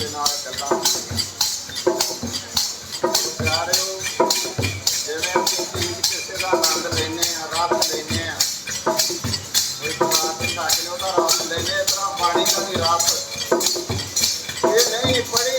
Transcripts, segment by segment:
ਦੇ ਨਾਲ ਗੱਲਾਂ ਪਿਆਰਿਓ ਜਿਵੇਂ ਅਸੀਂ ਕਿਸੇ ਦਾ ਆਨੰਦ ਲੈਨੇ ਆ ਰਸ ਲੈਨੇ ਆ ਇੱਕ ਵਾਰ ਸਾਡੇ ਨੂੰ। ਉਹਦਾ ਰਸ ਲੈਨੇ ਇਸ ਤਰ੍ਹਾਂ ਪਾਣੀ ਦਾ ਵੀ ਰਸ ਇਹ ਨਹੀਂ ਪੜੀ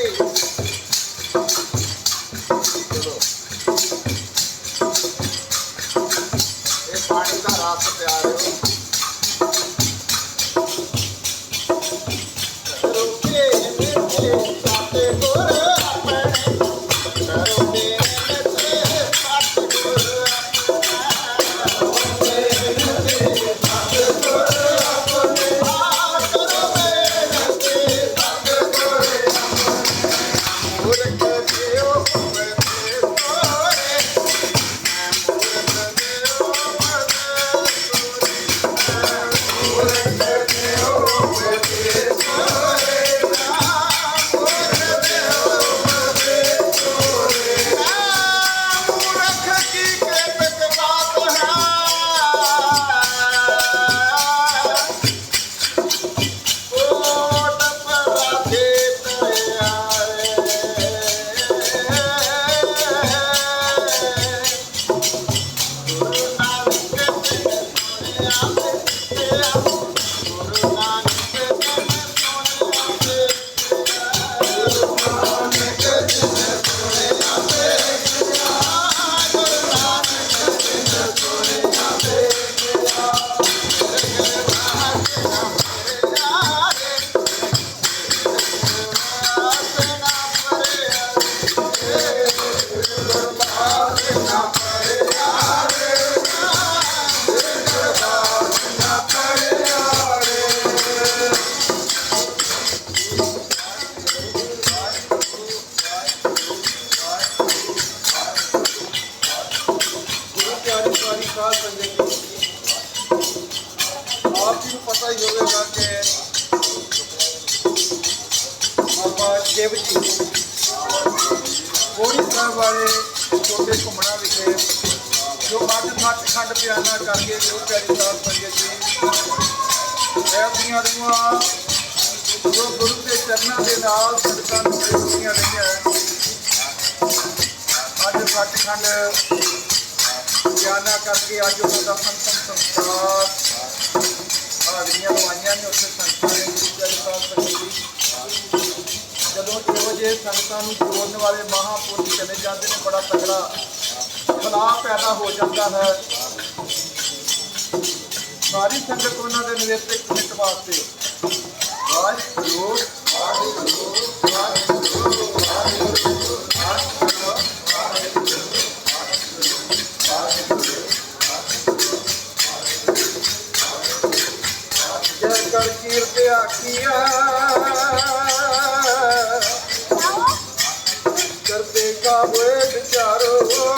ਦੇ ਦੇ ਨਾਲ ਸੰਗਤਾਂ ਨੂੰ ਜੁੜੀਆਂ ਰਹੀਆਂ ਅੱਜ ਸੱਚਖੰਡ ਗਿਆਨਾ ਕਰਕੇ ਅੱਜ ਉਹਨਾਂ ਦਾ ਅੰਤਮ ਸੰਸਕਾਰ। ਹਾਜ਼ਰੀਆਂ ਲਵਾਈਆਂ ਨੇ ਉੱਥੇ ਸੰਗਤਾਂ ਨੇ ਗੁਰੂ ਪਿਆਰੇ ਸਾਹਿਬ ਜਦੋਂ ਇਹੋ ਜਿਹੇ ਸੰਗਤਾਂ ਨੂੰ ਜੋੜਨ ਵਾਲੇ ਮਹਾਂਪੁਰਖ ਚਲੇ ਜਾਂਦੇ ਨੇ, ਬੜਾ ਤਕੜਾ ਖਲਾਅ ਪੈਦਾ ਹੋ ਜਾਂਦਾ ਹੈ। ਸਾਰੀ ਸੰਗਤ ਉਹਨਾਂ ਦੇ ਨਿਵੇਸ਼ ਇੱਕ ਵਾਸਤੇ। ਵਾਹਿਗੁਰੂ। ਕਰ ਕੀਰਤ ਆਖੀਆ ਕਰਦੇ ਕਾ ਹੋਏ ਵਿਚਾਰੋ